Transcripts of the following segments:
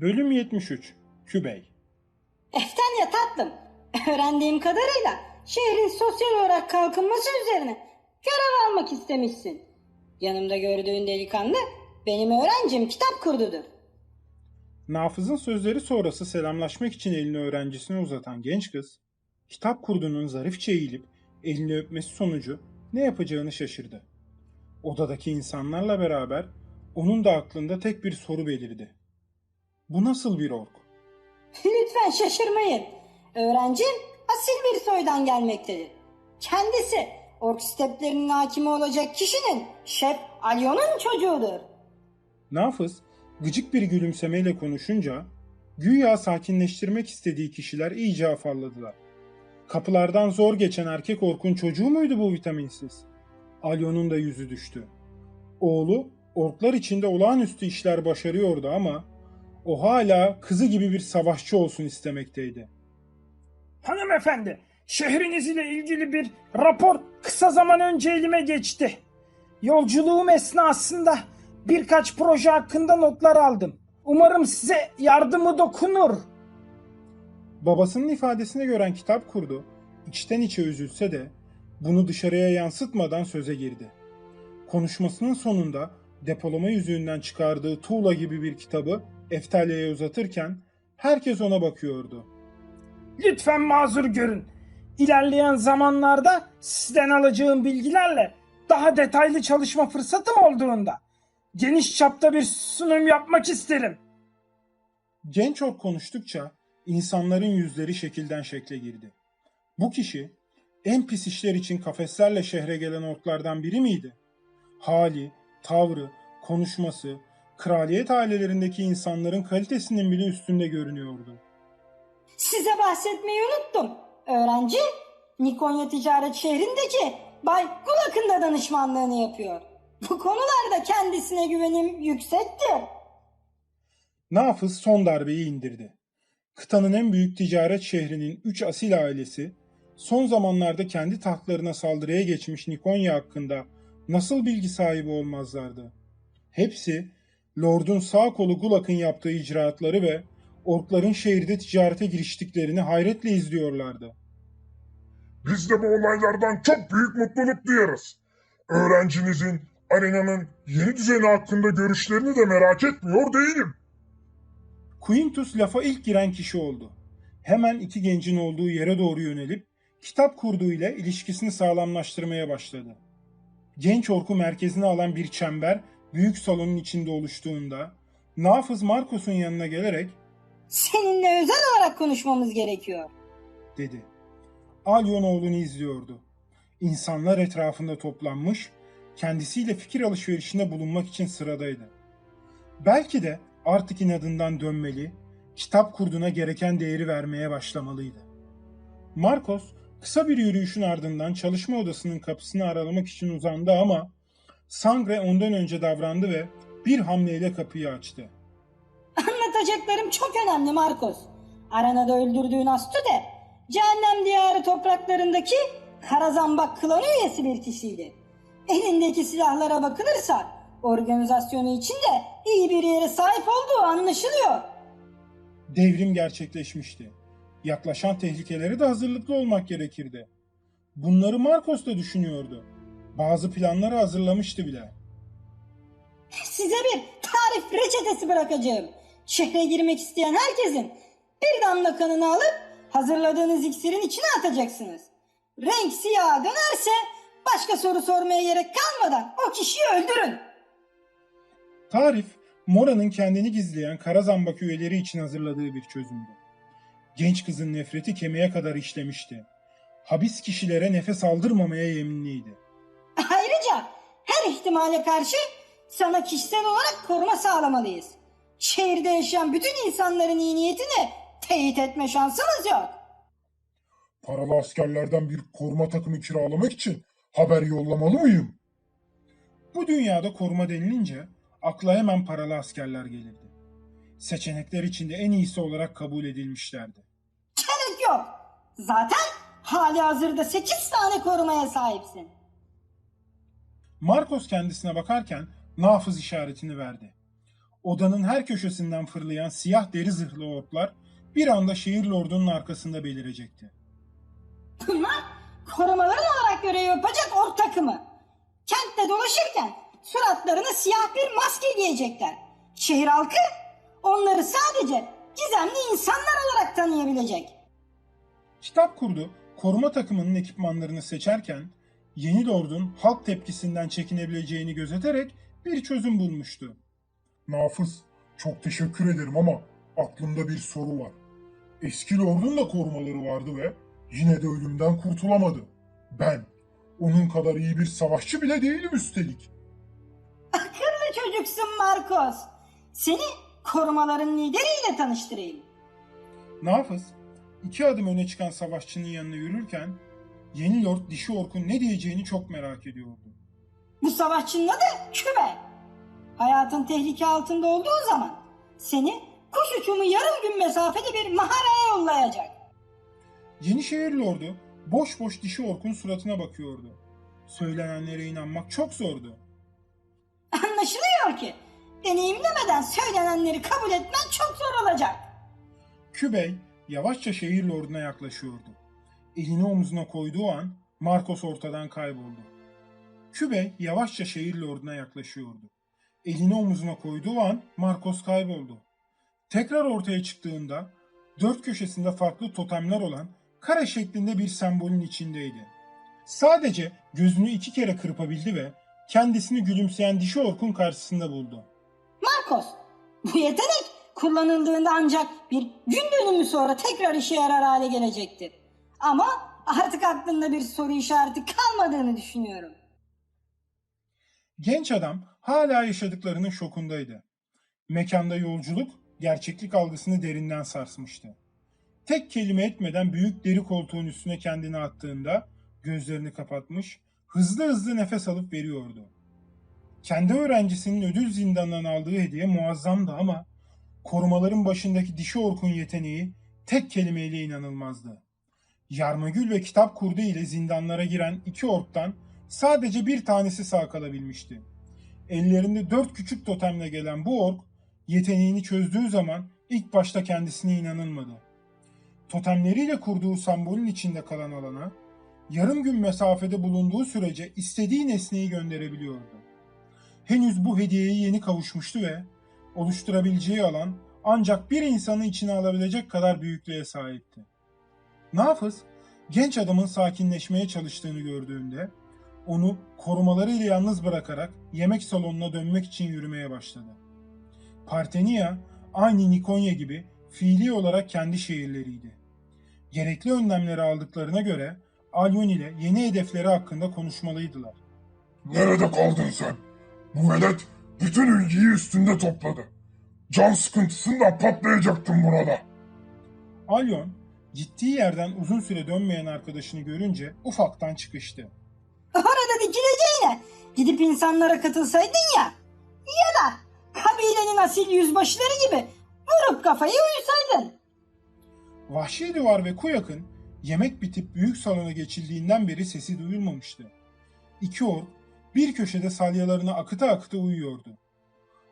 Bölüm 73 Kübey Eftelya tatlım. Öğrendiğim kadarıyla şehrin sosyal olarak kalkınması üzerine görev almak istemişsin. Yanımda gördüğün delikanlı benim öğrencim kitap kurdudur. Nafız'ın sözleri sonrası selamlaşmak için elini öğrencisine uzatan genç kız, kitap kurdunun zarifçe eğilip elini öpmesi sonucu ne yapacağını şaşırdı. Odadaki insanlarla beraber onun da aklında tek bir soru belirdi. Bu nasıl bir ork? Lütfen şaşırmayın. Öğrencim asil bir soydan gelmektedir. Kendisi ork steplerinin hakimi olacak kişinin Şef Alyon'un çocuğudur. Nafız gıcık bir gülümsemeyle konuşunca güya sakinleştirmek istediği kişiler iyice afalladılar. Kapılardan zor geçen erkek orkun çocuğu muydu bu vitaminsiz? Alyon'un da yüzü düştü. Oğlu orklar içinde olağanüstü işler başarıyordu ama o hala kızı gibi bir savaşçı olsun istemekteydi. Hanımefendi, şehriniz ile ilgili bir rapor kısa zaman önce elime geçti. Yolculuğum esnasında birkaç proje hakkında notlar aldım. Umarım size yardımı dokunur. Babasının ifadesine gören kitap kurdu, içten içe üzülse de bunu dışarıya yansıtmadan söze girdi. Konuşmasının sonunda depolama yüzüğünden çıkardığı tuğla gibi bir kitabı Eftalya'ya uzatırken herkes ona bakıyordu. Lütfen mazur görün. İlerleyen zamanlarda sizden alacağım bilgilerle daha detaylı çalışma fırsatım olduğunda geniş çapta bir sunum yapmak isterim. Genç ork konuştukça insanların yüzleri şekilden şekle girdi. Bu kişi en pis işler için kafeslerle şehre gelen orklardan biri miydi? Hali, tavrı, konuşması, kraliyet ailelerindeki insanların kalitesinin bile üstünde görünüyordu. Size bahsetmeyi unuttum. Öğrenci Nikonya Ticaret Şehri'ndeki Bay Gulak'ın da danışmanlığını yapıyor. Bu konularda kendisine güvenim yüksektir. Nafız son darbeyi indirdi. Kıtanın en büyük ticaret şehrinin 3 asil ailesi son zamanlarda kendi tahtlarına saldırıya geçmiş Nikonya hakkında nasıl bilgi sahibi olmazlardı? Hepsi Lord'un sağ kolu Gulak'ın yaptığı icraatları ve orkların şehirde ticarete giriştiklerini hayretle izliyorlardı. Biz de bu olaylardan çok büyük mutluluk duyarız. Öğrencinizin arenanın yeni düzeni hakkında görüşlerini de merak etmiyor değilim. Quintus lafa ilk giren kişi oldu. Hemen iki gencin olduğu yere doğru yönelip kitap kurduğu ile ilişkisini sağlamlaştırmaya başladı. Genç orku merkezine alan bir çember büyük salonun içinde oluştuğunda Nafız Marcos'un yanına gelerek Seninle özel olarak konuşmamız gerekiyor. dedi. Alyon oğlunu izliyordu. İnsanlar etrafında toplanmış, kendisiyle fikir alışverişinde bulunmak için sıradaydı. Belki de artık inadından dönmeli, kitap kurduna gereken değeri vermeye başlamalıydı. Marcos kısa bir yürüyüşün ardından çalışma odasının kapısını aralamak için uzandı ama Sangre ondan önce davrandı ve bir hamleyle kapıyı açtı. Anlatacaklarım çok önemli Marcos. Arenada öldürdüğün Astude, Cehennem Diyarı topraklarındaki Karazambak klanı üyesi bir kişiydi. Elindeki silahlara bakılırsa organizasyonu içinde iyi bir yere sahip olduğu anlaşılıyor. Devrim gerçekleşmişti. Yaklaşan tehlikelere de hazırlıklı olmak gerekirdi. Bunları Marcos da düşünüyordu. Bazı planları hazırlamıştı bile. Size bir tarif reçetesi bırakacağım. Şehre girmek isteyen herkesin bir damla kanını alıp hazırladığınız iksirin içine atacaksınız. Renk siyaha dönerse başka soru sormaya gerek kalmadan o kişiyi öldürün. Tarif, Mora'nın kendini gizleyen kara zambak üyeleri için hazırladığı bir çözümdü. Genç kızın nefreti kemiğe kadar işlemişti. Habis kişilere nefes aldırmamaya yeminliydi. Ayrıca her ihtimale karşı sana kişisel olarak koruma sağlamalıyız. Şehirde yaşayan bütün insanların iyi niyetini teyit etme şansımız yok. Paralı askerlerden bir koruma takımı kiralamak için haber yollamalı mıyım? Bu dünyada koruma denilince akla hemen paralı askerler gelirdi. Seçenekler içinde en iyisi olarak kabul edilmişlerdi. Gerek yok. Zaten hali hazırda 8 tane korumaya sahipsin. Marcos kendisine bakarken nafız işaretini verdi. Odanın her köşesinden fırlayan siyah deri zırhlı orklar bir anda şehir lordunun arkasında belirecekti. Bunlar korumaların olarak görev yapacak ork takımı. Kentte dolaşırken suratlarına siyah bir maske giyecekler. Şehir halkı onları sadece gizemli insanlar olarak tanıyabilecek. Kitap kurdu koruma takımının ekipmanlarını seçerken yeni lordun halk tepkisinden çekinebileceğini gözeterek bir çözüm bulmuştu. Nafız, çok teşekkür ederim ama aklımda bir soru var. Eski lordun da korumaları vardı ve yine de ölümden kurtulamadı. Ben, onun kadar iyi bir savaşçı bile değilim üstelik. Akıllı çocuksun Marcos. Seni korumaların lideriyle tanıştırayım. Nafız iki adım öne çıkan savaşçının yanına yürürken yeni lord dişi orkun ne diyeceğini çok merak ediyordu. Bu savaşçının adı Kübe. Hayatın tehlike altında olduğu zaman seni kuş uçumu yarım gün mesafede bir mağaraya yollayacak. Yenişehir lordu boş boş dişi orkun suratına bakıyordu. Söylenenlere inanmak çok zordu. Anlaşılıyor ki deneyimlemeden söylenenleri kabul etmen çok zor olacak. Kübey yavaşça şehir lorduna yaklaşıyordu. Elini omzuna koyduğu an Marcos ortadan kayboldu. Kübey yavaşça şehir lorduna yaklaşıyordu. Elini omzuna koyduğu an Marcos kayboldu. Tekrar ortaya çıktığında dört köşesinde farklı totemler olan kare şeklinde bir sembolün içindeydi. Sadece gözünü iki kere kırpabildi ve kendisini gülümseyen dişi orkun karşısında buldu. Marcos, bu yetenek kullanıldığında ancak bir gün dönümü sonra tekrar işe yarar hale gelecektir. Ama artık aklında bir soru işareti kalmadığını düşünüyorum. Genç adam hala yaşadıklarının şokundaydı. Mekanda yolculuk gerçeklik algısını derinden sarsmıştı. Tek kelime etmeden büyük deri koltuğun üstüne kendini attığında gözlerini kapatmış, hızlı hızlı nefes alıp veriyordu. Kendi öğrencisinin ödül zindanından aldığı hediye muazzamdı ama korumaların başındaki dişi orkun yeteneği tek kelimeyle inanılmazdı. Yarmagül ve kitap kurdu ile zindanlara giren iki orktan sadece bir tanesi sağ kalabilmişti. Ellerinde dört küçük totemle gelen bu ork yeteneğini çözdüğü zaman ilk başta kendisine inanılmadı. Totemleriyle kurduğu sembolün içinde kalan alana yarım gün mesafede bulunduğu sürece istediği nesneyi gönderebiliyordu. Henüz bu hediyeye yeni kavuşmuştu ve oluşturabileceği alan ancak bir insanı içine alabilecek kadar büyüklüğe sahipti. Nafız, genç adamın sakinleşmeye çalıştığını gördüğünde onu korumalarıyla yalnız bırakarak yemek salonuna dönmek için yürümeye başladı. Partenia aynı Nikonya gibi fiili olarak kendi şehirleriydi. Gerekli önlemleri aldıklarına göre Alyon ile yeni hedefleri hakkında konuşmalıydılar. Nerede kaldın sen? Bu velet bütün ilgiyi üstünde topladı. Can sıkıntısından patlayacaktım burada. Alyon gittiği yerden uzun süre dönmeyen arkadaşını görünce ufaktan çıkıştı. Orada dikileceğine gidip insanlara katılsaydın ya. Ya da kabilenin asil yüzbaşıları gibi vurup kafayı uyusaydın. Vahşi Duvar ve Kuyak'ın yemek bitip büyük salona geçildiğinden beri sesi duyulmamıştı. İki ork bir köşede salyalarını akıta akıta uyuyordu.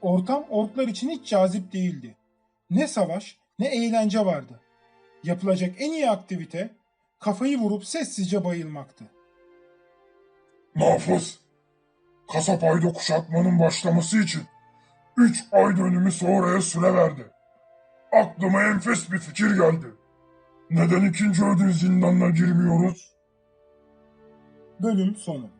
Ortam orklar için hiç cazip değildi. Ne savaş ne eğlence vardı. Yapılacak en iyi aktivite kafayı vurup sessizce bayılmaktı. Nafız, kasap ayda kuşatmanın başlaması için 3 ay dönümü sonraya süre verdi. Aklıma enfes bir fikir geldi. Neden ikinci ödül zindanına girmiyoruz? Bölüm sonu